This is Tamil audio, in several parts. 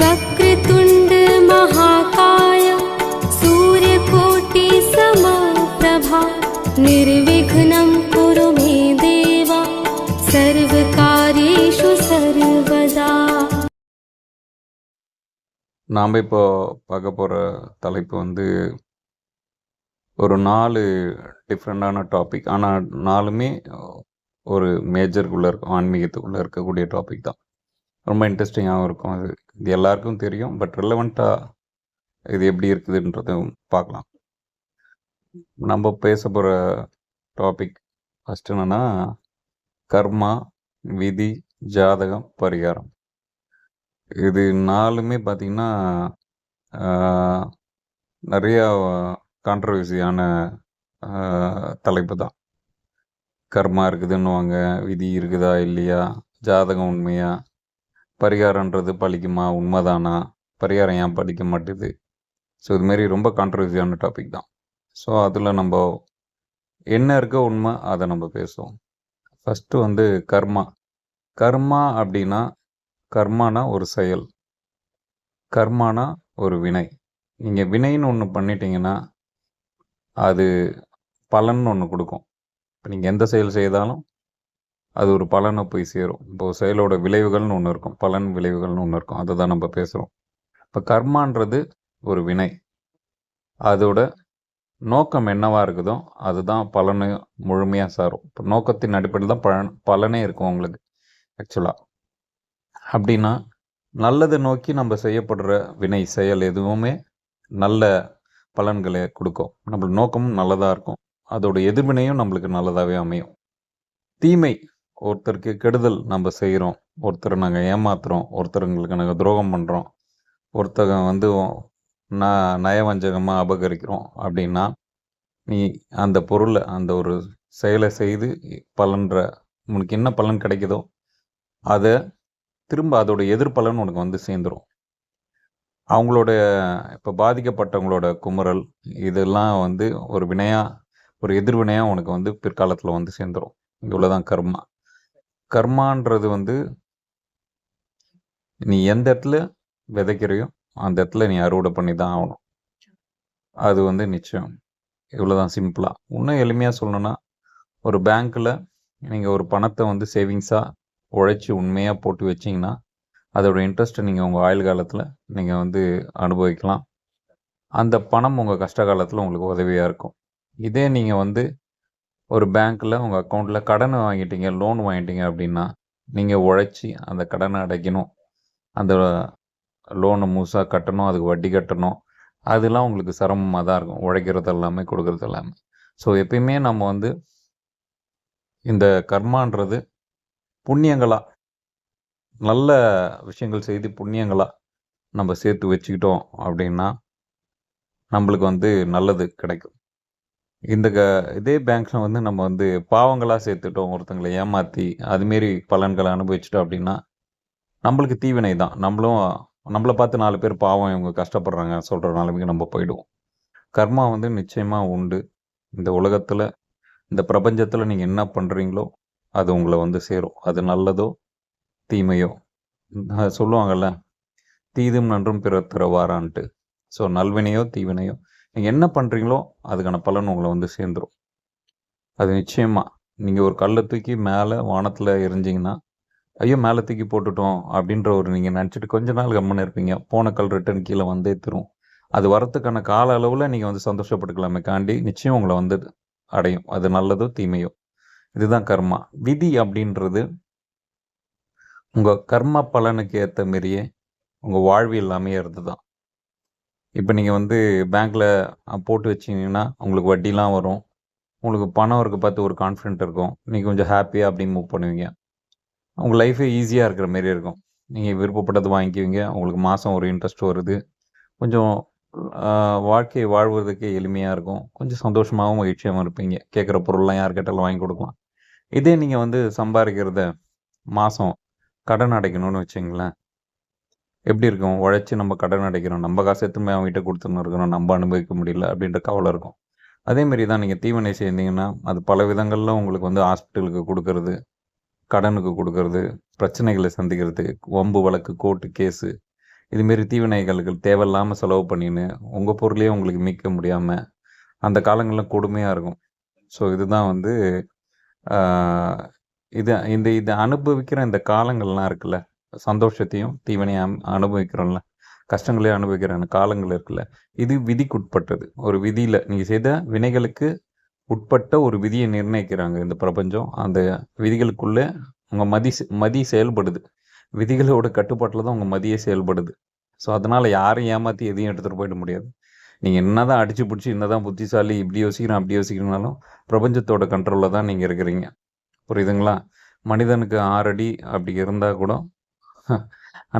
वक्रतुण्ड महाकाय सूर्यकोटि समप्रभा निर्विघ्नं कुरु मे देव सर्वकार्येषु सर्वदा நாம் இப்போ பார்க்க போகிற தலைப்பு வந்து ஒரு நாலு டிஃப்ரெண்டான டாபிக் ஆனால் நாலுமே ஒரு மேஜருக்குள்ளே இருக்கும் ஆன்மீகத்துக்குள்ளே இருக்கக்கூடிய டாபிக் தான் ரொம்ப இன்ட்ரெஸ்டிங்காகவும் இருக்கும். அது இது எல்லாருக்கும் தெரியும். பட் ரிலவெண்ட்டாக இது எப்படி இருக்குதுன்றதும் பார்க்கலாம். நம்ம பேச போகிற டாபிக் ஃபஸ்ட் என்னென்னா கர்மா விதி ஜாதகம் பரிகாரம். இது நாலுமே பார்த்திங்கன்னா நிறையா கான்ட்ரவர்சியான தலைப்பு தான். கர்மா இருக்குதுன்னுவாங்க விதி இருக்குதா இல்லையா ஜாதகம் உண்மையாக பரிகாரன்றது பழிக்குமா? உண்மைதானா? பரிகாரம் ஏன் படிக்க மாட்டேது? ஸோ இதுமாரி ரொம்ப கான்ட்ரவர்சியான டாபிக் தான். ஸோ அதில் நம்ம என்ன இருக்க உண்மை அதை நம்ம பேசுவோம். ஃபஸ்ட்டு வந்து கர்மா. கர்மா அப்படின்னா கர்மானா ஒரு செயல். கர்மானா ஒரு வினை. நீங்கள் வினைன்னு ஒன்று பண்ணிட்டீங்கன்னா அது பலன் ஒன்று கொடுக்கும். இப்போ நீங்கள் எந்த செயல் செய்தாலும் அது ஒரு பலனை போய் சேரும். இப்போ செயலோட விளைவுகள்னு ஒன்று இருக்கும். பலன் விளைவுகள்னு ஒன்று இருக்கும். அதை தான் நம்ம பேசுகிறோம் இப்போ கர்மான்றது ஒரு வினை. அதோட நோக்கம் என்னவா இருக்குதோ அதுதான் பலனை முழுமையாக சாரும். இப்போ நோக்கத்தின் அடிப்படையில் தான் பலன் பலனே இருக்கும் உங்களுக்கு ஆக்சுவலாக அப்படின்னா நல்லதை நோக்கி நம்ம செய்யப்படுற வினை செயல் எதுவுமே நல்ல பலன்களை கொடுக்கும். நம்மளோட நோக்கமும் நல்லதாக இருக்கும். அதோட எதிர்வினையும் நம்மளுக்கு நல்லதாகவே அமையும். தீமை ஒருத்தருக்கு கெடுதல் நம்ம செய்கிறோம் ஒருத்தரை நாங்கள் ஏமாத்துகிறோம் ஒருத்தருங்களுக்கு நாங்கள் துரோகம் பண்ணுறோம் ஒருத்தங்க வந்து ந நயவஞ்சகமாக அபகரிக்கிறோம் அப்படின்னா நீ அந்த பொருளை அந்த ஒரு செயலை செய்து பலன்ற உனக்கு என்ன பலன் கிடைக்குதோ அதை திரும்ப அதோட எதிர்பலன் உனக்கு வந்து சேர்ந்துடும் அவங்களோட இப்போ பாதிக்கப்பட்டவங்களோட குமுறல் இதெல்லாம் வந்து ஒரு வினையாக ஒரு எதிர்வினையாக உனக்கு வந்து பிற்காலத்தில் வந்து சேர்ந்துடும் இவ்வளோதான் கர்மா. கர்மான்றது வந்து நீ எந்த இடத்துல விதைக்கிறையோ அந்த இடத்துல நீ அறுவடை பண்ணி தான் ஆகணும். அது வந்து நிச்சயம். இவ்வளோதான் சிம்பிளாக இன்னும் எளிமையாக சொல்லணும்னா ஒரு பேங்க்கில் நீங்கள் ஒரு பணத்தை வந்து சேவிங்ஸாக உழைச்சி உண்மையாக போட்டு வச்சிங்கன்னா அதோட இன்ட்ரெஸ்ட்டை நீங்கள் உங்கள் ஆயுள் காலத்தில் நீங்கள் வந்து அனுபவிக்கலாம். அந்த பணம் உங்கள் கஷ்ட காலத்தில் உங்களுக்கு உதவியாக இருக்கும். இதே நீங்கள் வந்து ஒரு பேங்க்கில் உங்கள் அக்கௌண்ட்டில் கடனை வாங்கிட்டீங்க லோன் வாங்கிட்டீங்க அப்படின்னா நீங்கள் உழைச்சி அந்த கடனை அடைக்கணும். அந்த லோனை முழுசாக கட்டணும் அதுக்கு வட்டி கட்டணும். அதெல்லாம் உங்களுக்கு சிரமமாக தான் இருக்கும். உழைக்கிறது எல்லாமே கொடுக்கறது எல்லாமே. ஸோ எப்பயுமே நம்ம வந்து இந்த கர்மான்றது புண்ணியங்களாக நல்ல விஷயங்கள் செய்து புண்ணியங்களாக நம்ம சேர்த்து வச்சுக்கிட்டோம் அப்படின்னா நம்மளுக்கு வந்து நல்லது கிடைக்கும். இந்த க இதே பேங்க்ல வந்து நம்ம வந்து பாவங்களாக சேர்த்துட்டோம் ஒருத்தங்களை ஏமாற்றி அதுமாரி பலன்களை அனுபவிச்சிட்டோம் அப்படின்னா நம்மளுக்கு தீவினை தான். நம்மளும் நம்மளை பார்த்து நாலு பேர் பாவம் இவங்க கஷ்டப்படுறாங்க சொல்கிற நிலைமைக்கு நம்ம போயிடுவோம். கர்மா வந்து நிச்சயமாக உண்டு. இந்த உலகத்தில் இந்த பிரபஞ்சத்தில் நீங்கள் என்ன பண்ணுறீங்களோ அது உங்களை வந்து சேரும். அது நல்லதோ தீமையோ. சொல்லுவாங்கல்ல தீதும் நன்றும் பிற வாரான்ட்டு ஸோ நல்வினையோ தீவினையோ நீங்கள் என்ன பண்ணுறீங்களோ அதுக்கான பலன் உங்களை வந்து சேர்ந்துடும் அது நிச்சயமாக நீங்கள் ஒரு கல்லை தூக்கி மேலே வானத்தில் எரிஞ்சிங்கன்னா ஐயோ மேலே தூக்கி போட்டுட்டோம் அப்படின்ற ஒரு நீங்கள் நினச்சிட்டு கொஞ்ச நாள் கம்மன் இருப்பீங்க. போன கல் ரிட்டன் கீழே வந்தே தரும். அது வரத்துக்கான கால அளவில் நீங்கள் வந்து சந்தோஷப்பட்டுக்கலாமே காண்டி நிச்சயம் உங்களை வந்து அடையும். அது நல்லதோ தீமையோ. இதுதான் கர்மா. விதி அப்படின்றது உங்கள் கர்ம பலனுக்கு ஏற்ற மாரியே உங்கள் வாழ்வு எல்லாமே இருந்து தான் இப்போ நீங்கள் வந்து பேங்க்கில் போட்டு வச்சிங்கன்னா உங்களுக்கு வட்டிலாம் வரும். உங்களுக்கு பணம் இருக்க பார்த்து ஒரு கான்ஃபிடென்ட் இருக்கும். நீங்கள் கொஞ்சம் ஹாப்பியாக அப்படி மூவ் பண்ணுவீங்க. உங்கள் லைஃபே ஈஸியாக இருக்கிற மாரி இருக்கும். நீங்கள் விருப்பப்பட்டது வாங்கிக்குவீங்க. உங்களுக்கு மாதம் ஒரு இன்ட்ரெஸ்ட் வருது. கொஞ்சம் வாழ்க்கையை வாழ்வதற்கே எளிமையாக இருக்கும். கொஞ்சம் சந்தோஷமாகவும் மகிழ்ச்சியாகவும் இருப்பீங்க. கேட்குற பொருள்லாம் யார்கிட்டாலும் வாங்கி கொடுக்கலாம். இதே நீங்கள் வந்து சம்பாதிக்கிறத மாதம் கடன் அடைக்கணும்னு வச்சுங்களேன். எப்படி இருக்கும்? உழைச்சி நம்ம கடன் அடைக்கிறோம். நம்ம காசு எத்தனை அவங்ககிட்ட கொடுத்துன்னு இருக்கிறோம் நம்ம அனுபவிக்க முடியல அப்படின்ற கவலை இருக்கும். அதேமாரி தான் நீங்கள் தீவனை செய்தீங்கன்னா அது பல விதங்களில் உங்களுக்கு வந்து ஹாஸ்பிட்டலுக்கு கொடுக்கறது கடனுக்கு கொடுக்கறது பிரச்சனைகளை சந்திக்கிறது வம்பு வழக்கு கோர்ட்டு கேஸு இதுமாரி தீவினைகளுக்கு தேவையில்லாமல் செலவு பண்ணின்னு உங்கள் பொருளையே உங்களுக்கு மீட்க முடியாமல் அந்த காலங்களில் கொடுமையாக இருக்கும். ஸோ இதுதான் வந்து இது இந்த இதை அனுபவிக்கிற இந்த காலங்கள்லாம் இருக்குல்ல? சந்தோஷத்தையும் தீவனையும் அனுபவிக்கிறோம்ல. கஷ்டங்களையும் அனுபவிக்கிற காலங்கள் இருக்குல்ல. இது விதிக்குட்பட்டது. ஒரு விதியில் நீங்கள் செய்த வினைகளுக்கு உட்பட்ட ஒரு விதியை நிர்ணயிக்கிறாங்க இந்த பிரபஞ்சம். அந்த விதிகளுக்குள்ளே உங்கள் மதி செ- மதி செயல்படுது. விதிகளோட கட்டுப்பாட்டில் தான் உங்கள் மதியே செயல்படுது. ஸோ அதனால் யாரையும் ஏமாற்றி எதையும் எடுத்துகிட்டு போயிட முடியாது. நீங்கள் என்ன தான் அடிச்சு பிடிச்சி என்னதான் புத்திசாலி இப்படி யோசிக்கிறோம் அப்படி யோசிக்கிறனாலும் பிரபஞ்சத்தோட கண்ட்ரோலில் தான் நீங்கள் இருக்கிறீங்க. புரியுதுங்களா? மனிதனுக்கு ஆறடி அப்படி இருந்தால் கூட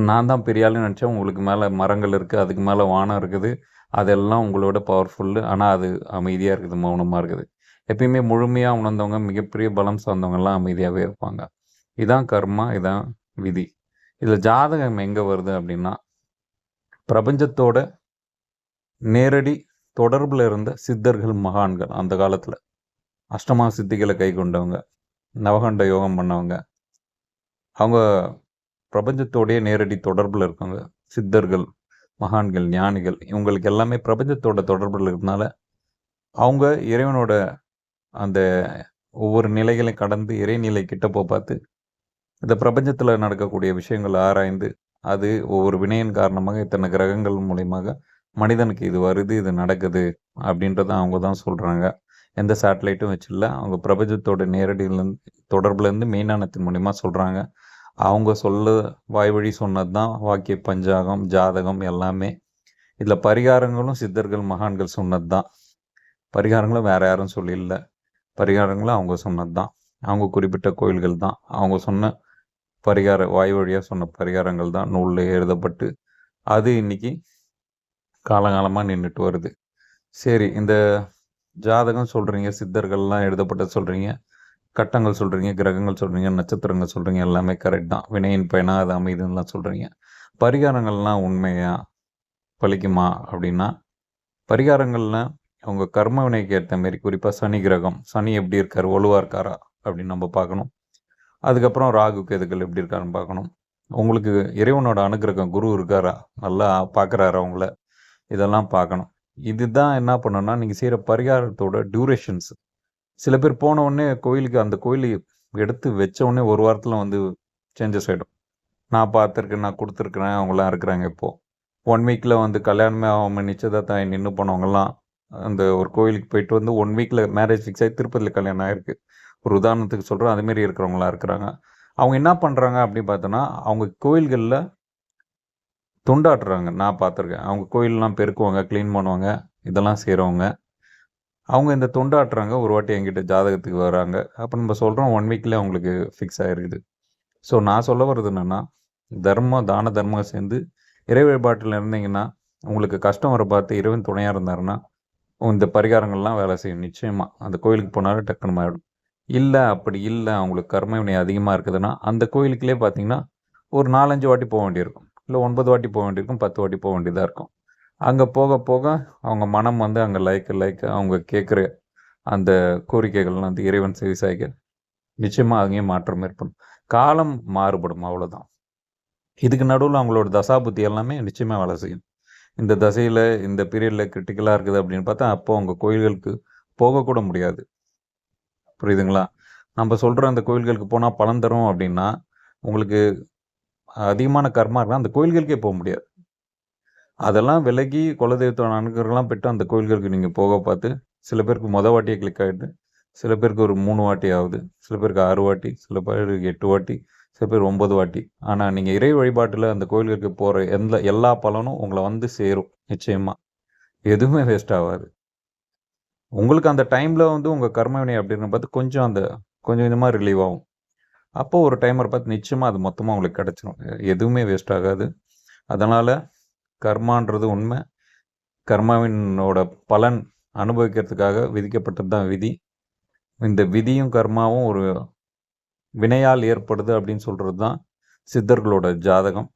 நான் தான் பெரிய ஆளுன்னு நினச்சேன். உங்களுக்கு மேலே மரங்கள் இருக்குது அதுக்கு மேலே வானம் இருக்குது. அதெல்லாம் உங்களோட பவர்ஃபுல்லு ஆனால் அது அமைதியாக இருக்குது மௌனமாக இருக்குது. எப்பயுமே முழுமையாக உணர்ந்தவங்க மிகப்பெரிய பலம் சார்ந்தவங்கெல்லாம் அமைதியாகவே இருப்பாங்க. இதான் கர்மா இதான் விதி. இதில் ஜாதகம் எங்கே வருது அப்படின்னா பிரபஞ்சத்தோட நேரடி தொடர்பில் இருந்த சித்தர்கள் மகான்கள் அந்த காலத்தில். அஷ்டமா சித்திகளை கை கொண்டவங்க நவகண்ட யோகம் பண்ணவங்க. அவங்க பிரபஞ்சத்தோடைய நேரடி தொடர்பில் இருக்காங்க சித்தர்கள் மகான்கள் ஞானிகள் இவங்களுக்கு எல்லாமே பிரபஞ்சத்தோட தொடர்பில் இருக்கிறதுனால அவங்க இறைவனோட அந்த ஒவ்வொரு நிலைகளையும் கடந்து இறைநிலை கிட்ட போ பார்த்து இந்த பிரபஞ்சத்தில் நடக்கக்கூடிய விஷயங்கள் ஆராய்ந்து அது ஒவ்வொரு வினையின் காரணமாக இத்தனை கிரகங்கள் மூலியமாக மனிதனுக்கு இது வருது இது நடக்குது அப்படின்றத அவங்க தான் சொல்கிறாங்க எந்த சேட்டலைட்டும் வச்சில்ல அவங்க பிரபஞ்சத்தோட நேரடியிலேருந்து தொடர்புலேருந்து மெய்ஞானத்தின் மூலிமா சொல்கிறாங்க அவங்க சொல்ல வாய் வழி சொன்னது தான் வாக்கிய பஞ்சாகம் ஜாதகம் எல்லாமே. இதில் பரிகாரங்களும் சித்தர்கள் மகான்கள் சொன்னது தான் பரிகாரங்களும் வேற யாரும் சொல்லியில்ல பரிகாரங்களும் அவங்க சொன்னது தான் அவங்க குறிப்பிட்ட கோயில்கள் தான் அவங்க சொன்ன பரிகார வாய் வழியாக சொன்ன பரிகாரங்கள் தான் நூலில் எழுதப்பட்டு அது இன்னைக்கு காலகாலமாக நின்றுட்டு வருது. சரி இந்த ஜாதகம் சொல்கிறீங்க சித்தர்கள்லாம் எழுதப்பட்ட சொல்கிறீங்க கட்டங்கள் சொல்கிறீங்க கிரகங்கள் சொல்கிறீங்க நட்சத்திரங்கள் சொல்கிறீங்க எல்லாமே கரெக்ட் தான். வினையின் பயனாக அது அமைதுன்னெலாம் சொல்கிறீங்க பரிகாரங்கள்லாம் உண்மையாக பலிக்குமா? அப்படின்னா பரிகாரங்களில் அவங்க கர்ம வினைக்கு ஏற்ற மாரி குறிப்பாக சனி கிரகம். சனி எப்படி இருக்கார்? வலுவாக இருக்காரா? அப்படின்னு நம்ம பார்க்கணும். அதுக்கப்புறம் ராகு கேதுக்கள் எப்படி இருக்காருன்னு பார்க்கணும். உங்களுக்கு இறைவனோட அனுகிரகம் குரு இருக்காரா? நல்லா பார்க்குறாரா அவங்கள இதெல்லாம் பார்க்கணும். இதுதான் என்ன பண்ணணும்னா நீங்கள் செய்கிற பரிகாரத்தோட டியூரேஷன்ஸ் சில பேர் போன உடனே கோயிலுக்கு அந்த கோயில் எடுத்து வச்ச உடனே ஒரு வாரத்தில் வந்து சேஞ்சஸ் ஆகிடும் நான் பார்த்துருக்கேன் நான் கொடுத்துருக்குறேன் அவங்களாம் இருக்கிறாங்க இப்போது ஒன் வீக்கில் வந்து கல்யாணமே ஆகாமல் நிச்சயதார்த்தம் நின்று போனவங்கலாம் அந்த ஒரு கோயிலுக்கு போயிட்டு வந்து ஒன் வீக்கில் மேரேஜ் ஃபிக்ஸ் ஆகி திருப்பதியில் கல்யாணம் ஆகிருக்கு ஒரு உதாரணத்துக்கு சொல்கிறோம் அதுமாரி இருக்கிறவங்களாம் இருக்கிறாங்க. அவங்க என்ன பண்ணுறாங்க அப்படின்னு பார்த்தோன்னா அவங்க கோயில்களில் துண்டாட்டுறாங்க. நான் பார்த்துருக்கேன். அவங்க கோயிலெலாம் பெருக்குவாங்க க்ளீன் பண்ணுவாங்க இதெல்லாம் செய்கிறவங்க அவங்க இந்த தொண்டாட்டுறாங்க. ஒரு வாட்டி என்கிட்ட ஜாதகத்துக்கு வராங்க. அப்போ நம்ம சொல்கிறோம் ஒன் வீக்கில் அவங்களுக்கு ஃபிக்ஸ் ஆகிருக்குது ஸோ நான் சொல்ல வர்றது என்னென்னா தர்மம் தான தர்மம் சேர்ந்து இறை வழிபாட்டில் இருந்தீங்கன்னா உங்களுக்கு கஷ்டம் வர பார்த்து இறைவன் துணையாக இருந்தாருன்னா இந்த பரிகாரங்கள்லாம் வேலை செய்யும். நிச்சயமாக அந்த கோயிலுக்கு போனாலும் டக்குனு ஆகிடும் இல்லை அப்படி இல்லை அவங்களுக்கு கர்ம வினை அதிகமாக இருக்குதுன்னா அந்த கோயிலுக்குள்ளே பார்த்தீங்கன்னா ஒரு நாலஞ்சு வாட்டி போக வேண்டியிருக்கும். இல்லை ஒன்பது வாட்டி போக வேண்டியிருக்கும் பத்து வாட்டி போக வேண்டியதாக இருக்கும். அங்கே போக போக அவங்க மனம் வந்து அங்கே லைக் லைக் அவங்க கேட்குற அந்த கோரிக்கைகள்லாம் வந்து இறைவன் செவிசாய்க்க நிச்சயமாக அங்கேயும் மாற்றம் ஏற்படும். காலம் மாறுபடும் அவ்வளோதான் இதுக்கு நடுவில் அவங்களோட தசாபுத்தி எல்லாமே நிச்சயமாக வேலை செய்யும். இந்த தசையில் இந்த பீரியடில் கிரிட்டிக்கலாக இருக்குது அப்படின்னு பார்த்தா அப்போ அவங்க கோயில்களுக்கு போகக்கூட முடியாது. புரியுதுங்களா? நம்ம சொல்கிற அந்த கோயில்களுக்கு போனால் பலன் தரும் அப்படின்னா உங்களுக்கு அதிகமான கர்மா இருக்குன்னா அந்த கோயில்களுக்கே போக முடியாது. அதெல்லாம் விலகி குலதெய்வத்தோட அனுகிரகம்லாம் பெற்று அந்த கோயில்களுக்கு நீங்கள் போக பார்த்து சில பேருக்கு மொதல் வாட்டியே கிளிக் ஆகிட்டு சில பேருக்கு ஒரு மூணு வாட்டி ஆகுது. சில பேருக்கு ஆறு வாட்டி சில பேருக்கு எட்டு வாட்டி சில பேர் ஒன்பது வாட்டி. ஆனால் நீங்கள் இறை வழிபாட்டில் அந்த கோயில்களுக்கு போகிற எந்த எல்லா பலனும் உங்களை வந்து சேரும் நிச்சயமாக எதுவுமே வேஸ்ட் ஆகாது. உங்களுக்கு அந்த டைமில் வந்து உங்கள் கர்மவினை அப்படின்னு பார்த்து கொஞ்சம் அந்த கொஞ்சம் கொஞ்சமாக ரிலீவ் ஆகும். அப்போது ஒரு டைமர் பார்த்து நிச்சயமாக அது மொத்தமாக உங்களுக்கு கிடச்சிரும். எதுவுமே வேஸ்ட் ஆகாது. அதனால் கர்மான்றது உண்மை. கர்மாவினோட பலன் அனுபவிக்கிறதுக்காக விதிக்கப்பட்டது தான் விதி. இந்த விதியும் கர்மாவும் ஒரு வினையால் ஏற்படுது அப்படின்னு சொல்கிறது தான் சித்தர்களோட ஜாதகம்.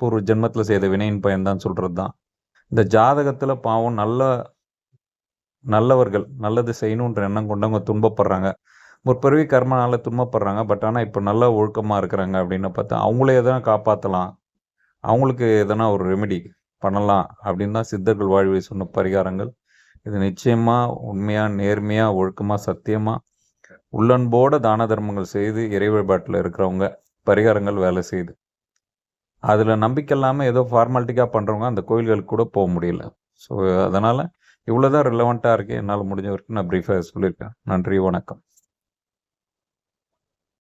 பூர்வ ஜென்மத்தில் செய்த வினையின் பயன்தான் சொல்கிறது தான். இந்த ஜாதகத்தில் பாவம் நல்ல நல்லவர்கள் நல்லது செய்யணுன்ற எண்ணம் கொண்டவங்க துன்பப்படுறாங்க. முற்பிறவி கர்மனால துன்பப்படுறாங்க. பட் ஆனால் இப்போ நல்ல ஒழுக்கமாக இருக்கிறாங்க அப்படின்னு பார்த்தா அவங்களே தான் காப்பாற்றலாம் அவங்களுக்கு எதனா ஒரு ரெமெடி பண்ணலாம் அப்படின்னு தான் சித்தர்கள் வாழ்வை சொன்ன பரிகாரங்கள். இது நிச்சயமாக உண்மையாக நேர்மையாக ஒழுக்கமாக சத்தியமாக உள்ளன்போட தான தர்மங்கள் செய்து இறை வழிபாட்டில் இருக்கிறவங்க பரிகாரங்கள் வேலை செய்யுது. அதில் நம்பிக்கை இல்லாமல் ஏதோ ஃபார்மாலிட்டிக்காக பண்ணுறவங்க அந்த கோயில்களுக்கு கூட போக முடியல. ஸோ அதனால் இவ்வளோ தான் ரிலவெண்ட்டாக இருக்குது என்னால் முடிஞ்ச வரைக்கும் நான் ப்ரீஃபாக சொல்லியிருக்கேன். நன்றி வணக்கம்.